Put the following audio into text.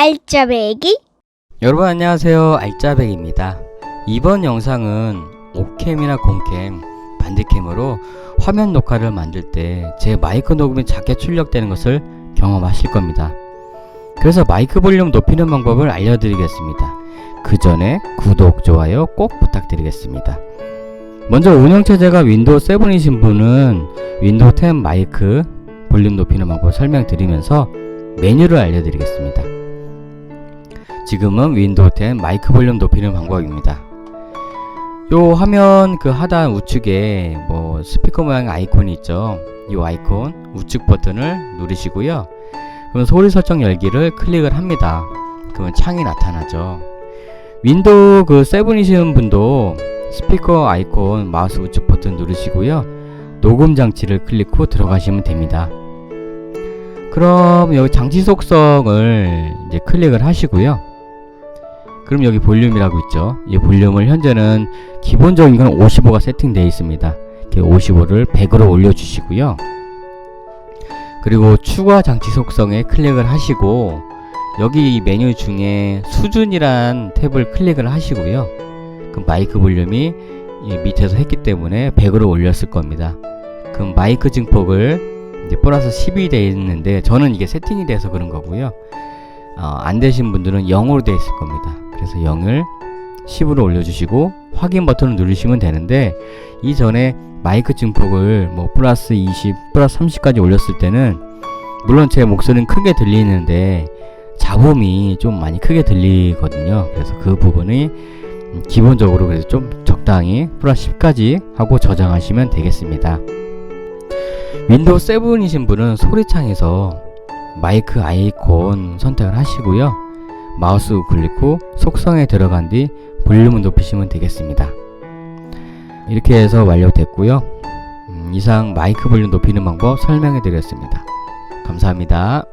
알짜배기? 여러분 안녕하세요. 알짜백입니다. 이번 영상은 옵캠이나 공캠, 반디캠으로 화면 녹화를 만들 때 제 마이크 녹음이 작게 출력되는 것을 경험하실 겁니다. 그래서 마이크 볼륨 높이는 방법을 알려드리겠습니다. 그 전에 구독, 좋아요 꼭 부탁드리겠습니다. 먼저 운영체제가 윈도우 7이신 분은 윈도우 10 마이크 볼륨 높이는 방법 설명드리면서 메뉴를 알려드리겠습니다 지금은 윈도우 10 마이크 볼륨 높이는 방법입니다. 요 화면 그 하단 우측에 뭐 스피커 모양 아이콘이 있죠. 이 아이콘 우측 버튼을 누르시고요. 그럼 소리 설정 열기를 클릭을 합니다. 그러면 창이 나타나죠. 윈도우 그 7이신 분도 스피커 아이콘 마우스 우측 버튼 누르시고요. 녹음 장치를 클릭 후 들어가시면 됩니다. 그럼 여기 장치 속성을 이제 클릭을 하시고요. 그럼 여기 볼륨이라고 있죠. 이 볼륨을 현재는 기본적인 건 55가 세팅되어 있습니다. 이렇게 55를 100으로 올려주시고요. 그리고 추가 장치 속성에 클릭을 하시고 여기 이 메뉴 중에 수준이란 탭을 클릭을 하시고요. 그럼 마이크 볼륨이 이 밑에서 했기 때문에 100으로 올렸을 겁니다. 그럼 마이크 증폭을 이제 플러스 10이 되어 있는데 저는 이게 세팅이 돼서 그런 거고요. 어, 안 되신 분들은 0으로 되어 있을 겁니다. 그래서 0을 10으로 올려주시고 확인 버튼을 누르시면 되는데 이전에 마이크 증폭을 뭐 플러스 20, 플러스 30까지 올렸을 때는 물론 제 목소리는 크게 들리는데 잡음이 좀 많이 크게 들리거든요. 그래서 그 부분이 음, 기본적으로 그래서 좀 적당히 플러스 10까지 하고 저장하시면 되겠습니다. 윈도우 7이신 분은 소리창에서 마이크 아이콘 선택을 하시고요. 마우스 클릭 후 속성에 들어간 뒤 볼륨을 높이시면 되겠습니다. 이렇게 해서 완료됐고요. 음, 이상 마이크 볼륨 높이는 방법 설명해 드렸습니다. 감사합니다.